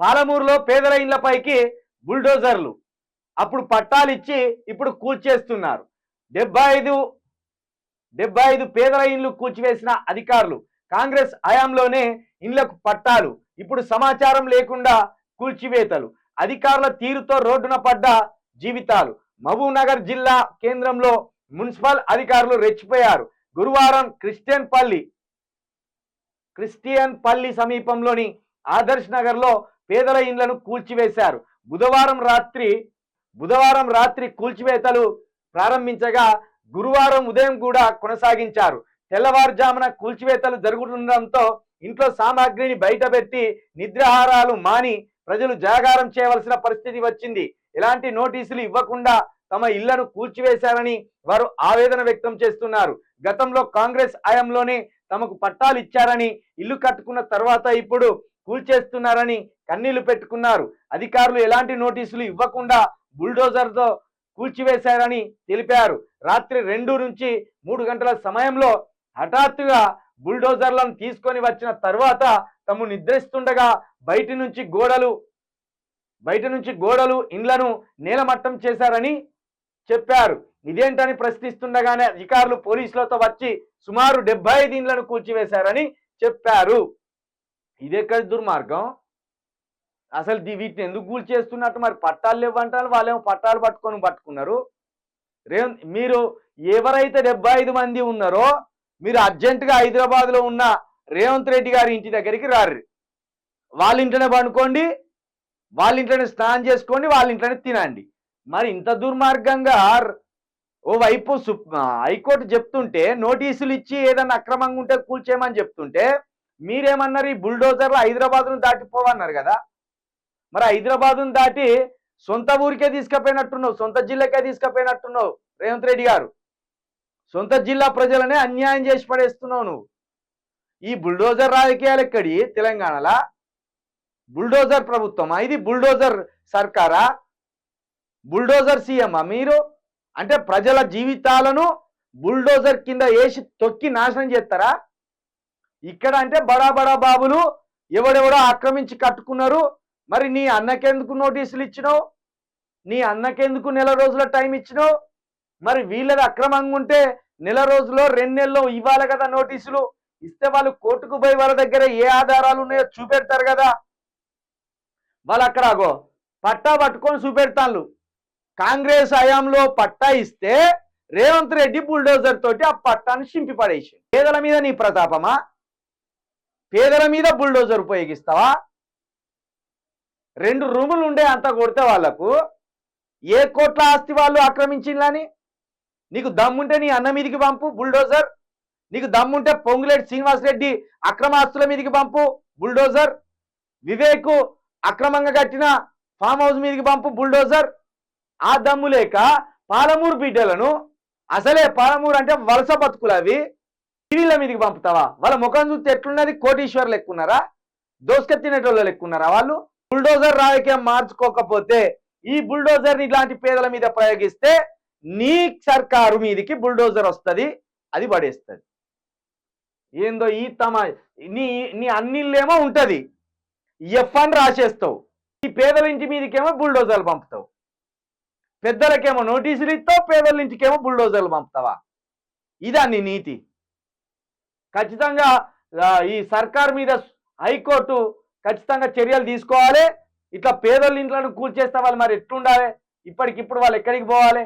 పాలమూరులో పేదల ఇళ్ళపైకి బుల్డోజర్లు అప్పుడు పట్టాలు ఇచ్చి ఇప్పుడు కూల్చేస్తున్నారు. డెబ్బై ఐదు డెబ్బై ఐదు పేదల ఇండ్లు కూల్చివేసిన అధికారులు కాంగ్రెస్ హయాంలోనే ఇండ్లకు పట్టాలు ఇప్పుడు సమాచారం లేకుండా కూల్చివేతలు అధికారుల తీరుతో రోడ్డున పడ్డ జీవితాలు. మహబూబ్నగర్ జిల్లా కేంద్రంలో మున్సిపల్ అధికారులు రెచ్చిపోయారు. గురువారం క్రిస్టియన్ పల్లి క్రిస్టియన్ పల్లి సమీపంలోని ఆదర్శ్ నగర్లో పేదల ఇండ్లను కూల్చివేశారు. బుధవారం రాత్రి బుధవారం రాత్రి కూల్చివేతలు ప్రారంభించగా గురువారం ఉదయం కూడా కొనసాగించారు. తెల్లవారుజామున కూల్చివేతలు జరుగుతుండడంతో ఇంట్లో సామాగ్రిని బయటపెట్టి నిద్రాహారాలు మాని ప్రజలు జాగారం చేయవలసిన పరిస్థితి వచ్చింది. ఎలాంటి నోటీసులు ఇవ్వకుండా తమ ఇళ్ళను కూల్చివేశారని వారు ఆవేదన వ్యక్తం చేస్తున్నారు. గతంలో కాంగ్రెస్ హయాంలోనే తమకు పట్టాలు ఇచ్చారని ఇల్లు కట్టుకున్న తర్వాత ఇప్పుడు కూల్చేస్తున్నారని కన్నీళ్ళు పెట్టుకున్నారు. అధికారులు ఎలాంటి నోటీసులు ఇవ్వకుండా బుల్డోజర్తో కూల్చివేశారని తెలిపారు. రాత్రి రెండు నుంచి మూడు గంటల సమయంలో హఠాత్తుగా బుల్డోజర్లను తీసుకొని వచ్చిన తర్వాత తము నిద్రిస్తుండగా బయటి నుంచి గోడలు బయట నుంచి గోడలు ఇండ్లను నేలమట్టం చేశారని చెప్పారు. ఇదేంటని ప్రశ్నిస్తుండగానే అధికారులు పోలీసులతో వచ్చి సుమారు డెబ్బై ఐదు ఇండ్లను కూల్చివేశారని చెప్పారు. ఇదెక్కడ దుర్మార్గం? అసలు వీటిని ఎందుకు కూల్ చేస్తున్నట్టు మరి పట్టాలు లేవంటారు వాళ్ళేమో పట్టాలు పట్టుకొని పట్టుకున్నారు. రే మీరు ఎవరైతే డెబ్బై ఐదు మంది ఉన్నారో మీరు అర్జెంటుగా హైదరాబాద్లో ఉన్న రేవంత్ రెడ్డి గారి ఇంటి దగ్గరికి రారు వాళ్ళ ఇంట్లోనే పండుకోండి వాళ్ళ ఇంట్లోనే స్నానం చేసుకోండి వాళ్ళ ఇంట్లోనే తినండి. మరి ఇంత దుర్మార్గంగా ఓ వైపు హైకోర్టు చెప్తుంటే నోటీసులు ఇచ్చి ఏదన్నా అక్రమంగా ఉంటే కూల్చేయమని చెప్తుంటే మీరేమన్నారు ఈ బుల్డోజర్లు హైదరాబాద్ను దాటిపోవన్నారు కదా? మరి హైదరాబాద్ను దాటి సొంత ఊరికే తీసుకుపోయినట్టున్నావు సొంత జిల్లాకే తీసుకుపోయినట్టున్నావు రేవంత్ రెడ్డి గారు. సొంత జిల్లా ప్రజలనే అన్యాయం చేసి పడేస్తున్నావు నువ్వు. ఈ బుల్డోజర్ రాజకీయాలు ఎక్కడి? తెలంగాణలా? బుల్డోజర్ ప్రభుత్వమా? ఇది బుల్డోజర్ సర్కారా? బుల్డోజర్ సీఎమా మీరు? అంటే ప్రజల జీవితాలను బుల్డోజర్ కింద వేసి తొక్కి నాశనం చేస్తారా? ఇక్కడ అంటే బడా బడా బాబులు ఎవడెవడో ఆక్రమించి కట్టుకున్నారు. మరి నీ అన్నకెందుకు నోటీసులు ఇచ్చినావు? నీ అన్నకెందుకు నెల రోజుల టైం ఇచ్చినావు? మరి వీళ్ళది అక్రమంగా ఉంటే నెల రోజులో రెండు నెలల్లో ఇవ్వాలి కదా నోటీసులు? ఇస్తే వాళ్ళు కోర్టుకు పోయి వాళ్ళ దగ్గర ఏ ఆధారాలు ఉన్నాయో చూపెడతారు కదా. వాళ్ళు అక్కడ ఆగో పట్టా పట్టుకొని చూపెడతాను కాంగ్రెస్ హయాంలో పట్టా ఇస్తే రేవంత్ రెడ్డి బుల్డోజర్ తోటి ఆ పట్టాన్ని చింపి పడేసి పేదల మీద నీ ప్రతాపమా? పేదల మీద బుల్డోజర్ ఉపయోగిస్తావా? రెండు రూములు ఉండే అంత కొడితే వాళ్ళకు ఏ కోట్ల ఆస్తి వాళ్ళు ఆక్రమించిందని నీకు దమ్ముంటే నీ అన్న మీదికి పంపు బుల్డోజర్. నీకు దమ్ముంటే పొంగులేటి శ్రీనివాసరెడ్డి అక్రమ ఆస్తుల మీదికి పంపు బుల్డోజర్. వివేక్ అక్రమంగా కట్టిన ఫామ్ హౌస్ మీదకి పంపు బుల్డోజర్. ఆ దమ్ము లేక పాలమూరు బిడ్డలను అసలే పాలమూరు అంటే వలస బతుకులు అవి. టీవీల మీదకి పంపుతావా? వాళ్ళ ముఖం చూస్తే ఎట్లున్నది? కోటీశ్వర్లు లెక్కున్నారా? దోసుక తినేటోళ్ళు ఎక్కున్నారా వాళ్ళు? బుల్డోజర్ రాజకీయం మార్చుకోకపోతే ఈ బుల్డోజర్ని ఇలాంటి పేదల మీద ప్రయోగిస్తే నీ సర్కారు మీదికి బుల్డోజర్ వస్తుంది అది పడేస్తుంది. ఏందో ఈ తమ నీ నీ అన్నిళ్ళేమో ఉంటది. ఎఫ్ అని రాసేస్తావు. ఈ పేదల ఇంటి మీదకేమో బుల్డోజర్లు పంపుతావు. పెద్దలకేమో నోటీసులు ఇస్తావు పేదల ఇంటికేమో బుల్డోజర్లు పంపుతావా? ఇదా నీ నీతి. ఖచ్చితంగా ఈ సర్కార్ మీద హైకోర్టు ఖచ్చితంగా చర్యలు తీసుకోవాలి. ఇట్లా పేదల ఇంట్లను కూల్చేస్తే వాళ్ళు మరి ఎట్లుండాలి? ఇప్పటికిప్పుడు వాళ్ళు ఎక్కడికి పోవాలి?